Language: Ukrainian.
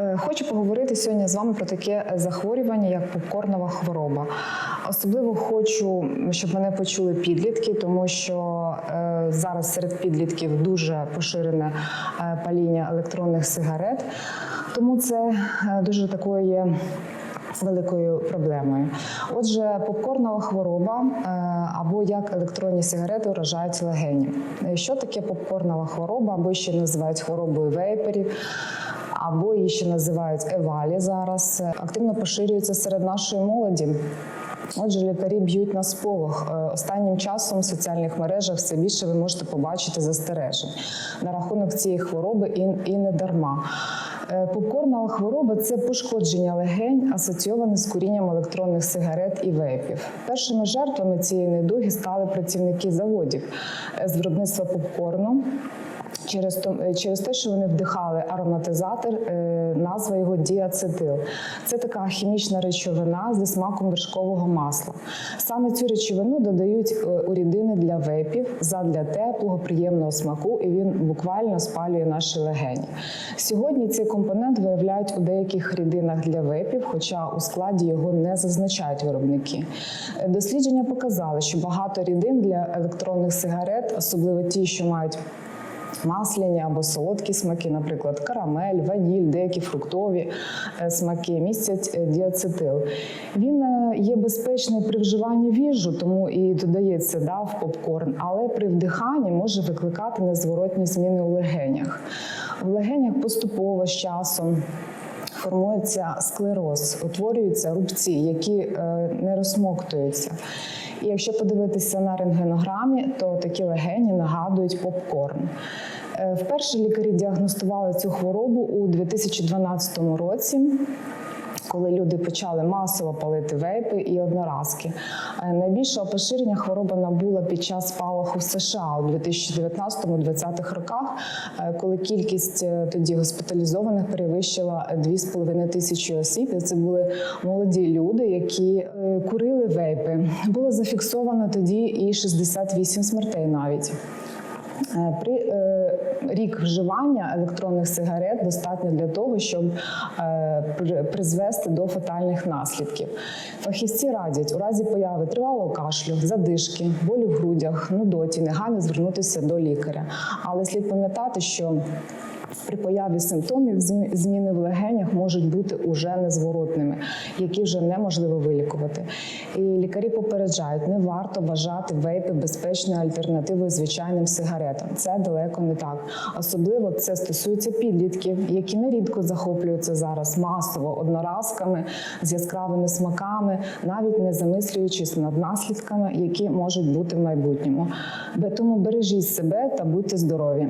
Е, Хочу поговорити сьогодні з вами про таке захворювання, як попкорнова хвороба. Особливо хочу, щоб мене почули підлітки, тому що е, зараз серед підлітків дуже поширене е, паління електронних сигарет. Тому це е, дуже такою є великою проблемою. Отже, попкорнова хвороба е, або як електронні сигарети вражають легені. Е, Що таке попкорнова хвороба, або ще називають хворобою вейперів, або її ще називають евалі зараз. Е, Активно поширюється серед нашої молоді. Отже, лікарі б'ють на сполох. Е, Останнім часом в соціальних мережах все більше ви можете побачити застережень на рахунок цієї хвороби і, і не дарма. Е, Попкорнова хвороба це пошкодження легень, асоційоване з курінням електронних сигарет і вейпів. Першими жертвами цієї недуги стали працівники заводів з виробництва попкорну. Через е, через те, що вони вдихали ароматизатор, е, назва його діацетил. Це така хімічна речовина зі смаком вершкового масла. Саме цю речовину додають е, у рідини для вейпів задля теплого, приємного смаку, і він буквально спалює наші легені. Сьогодні цей компонент виявляють у деяких рідинах для вейпів, хоча у складі його не зазначають виробники. Дослідження показали, що багато рідин для електронних сигарет, особливо ті, що мають масляні або солодкі смаки, наприклад, карамель, ваніль, деякі фруктові е, смаки містять е, діацетил. Він е, є безпечний при вживанні в їжу, тому і додається да, в попкорн, але при вдиханні може викликати незворотні зміни у легенях. В легенях поступово з часом. Формується склероз, утворюються рубці, які не розсмоктуються. І якщо подивитися на рентгенограмі, то такі легені нагадують попкорн. Е, Вперше лікарі діагностували цю хворобу у 2012 році. Коли люди почали масово палити вейпи і одноразки, Е, найбільшого поширення хвороба набула під час спалаху в США у 2019-2020 роках, е, коли кількість е, тоді госпіталізованих перевищила 2,5 тисячі осіб. І це були молоді люди, які курили вейпи. Було зафіксовано тоді і 68 смертей навіть. Е, При е, рік вживання електронних сигарет достатньо для того, щоб е, призвести до фатальних наслідків. Фахівці радять у разі появи тривалого кашлю, задишки, болю в грудях, нудоті, негайно звернутися до лікаря. Але слід пам'ятати, що при появі симптомів змі- зміни в легенях можуть бути уже незворотними, які вже неможливо вилікувати. І лікарі попереджають, не варто вважати вейпи безпечною альтернативою звичайним сигаретам. Це далеко не так. Особливо це стосується підлітків, які нерідко захоплюються зараз масово одноразками з яскравими смаками, навіть не замислюючись над наслідками, які можуть бути в майбутньому. Тому бережіть себе та будьте здорові.